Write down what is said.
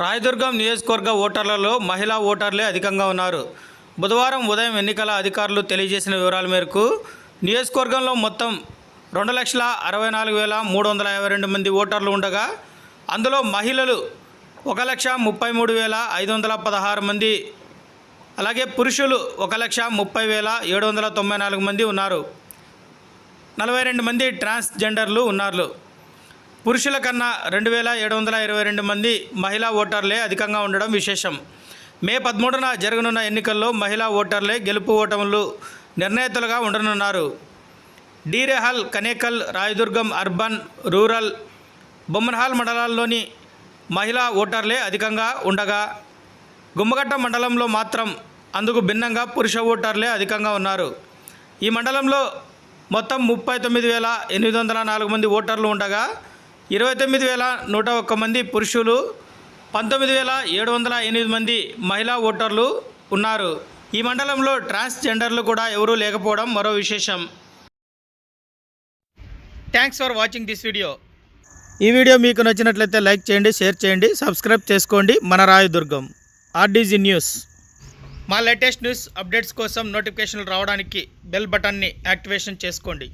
రాయదుర్గం నియోజకవర్గ ఓటర్లలో మహిళా ఓటర్లే అధికంగా ఉన్నారు. బుధవారం ఉదయం ఎన్నికల అధికారులు తెలియజేసిన వివరాల మేరకు నియోజకవర్గంలో మొత్తం రెండు లక్షల అరవై నాలుగు వేల మూడు వందల యాభై రెండు మంది ఓటర్లు ఉండగా అందులో మహిళలు ఒక లక్ష ముప్పై మూడు వేల ఐదు వందల పదహారు మంది అలాగే పురుషులు ఒక లక్ష ముప్పై వేల ఏడు వందల తొంభై నాలుగు మంది ఉన్నారు. నలభై రెండు మంది ట్రాన్స్జెండర్లు ఉన్నారు. పురుషుల కన్నా రెండు వేల ఏడు వందల ఇరవై రెండు మంది మహిళా ఓటర్లే అధికంగా ఉండడం విశేషం. మే పదమూడున జరగనున్న ఎన్నికల్లో మహిళా ఓటర్లే గెలుపు ఓటములు నిర్ణేతలుగా ఉండనున్నారు. డీరెహల్ కనేకల్ రాయదుర్గం అర్బన్ రూరల్ బొమ్మన్హాల్ మండలాల్లోని మహిళా ఓటర్లే అధికంగా ఉండగా గుమ్మగట్ట మండలంలో మాత్రం అందుకు భిన్నంగా పురుష ఓటర్లే అధికంగా ఉన్నారు. ఈ మండలంలో మొత్తం ముప్పై తొమ్మిది వేల ఎనిమిది వందల నాలుగు మంది ఓటర్లు ఉండగా ఇరవై తొమ్మిది వేల నూట ఒక్క మంది పురుషులు పంతొమ్మిది వేల ఏడు వందల ఎనిమిది మంది మహిళా ఓటర్లు ఉన్నారు. ఈ మండలంలో ట్రాన్స్జెండర్లు కూడా ఎవరూ లేకపోవడం మరో విశేషం. Thanks for watching this video ఈ వీడియో మీకు నచ్చినట్లయితే లైక్ చేయండి షేర్ చేయండి సబ్స్క్రైబ్ చేసుకోండి. మన రాయదుర్గం ఆర్డీజీ న్యూస్. మా లేటెస్ట్ న్యూస్ అప్డేట్స్ కోసం నోటిఫికేషన్లు రావడానికి బెల్ బటన్ని యాక్టివేషన్ చేసుకోండి.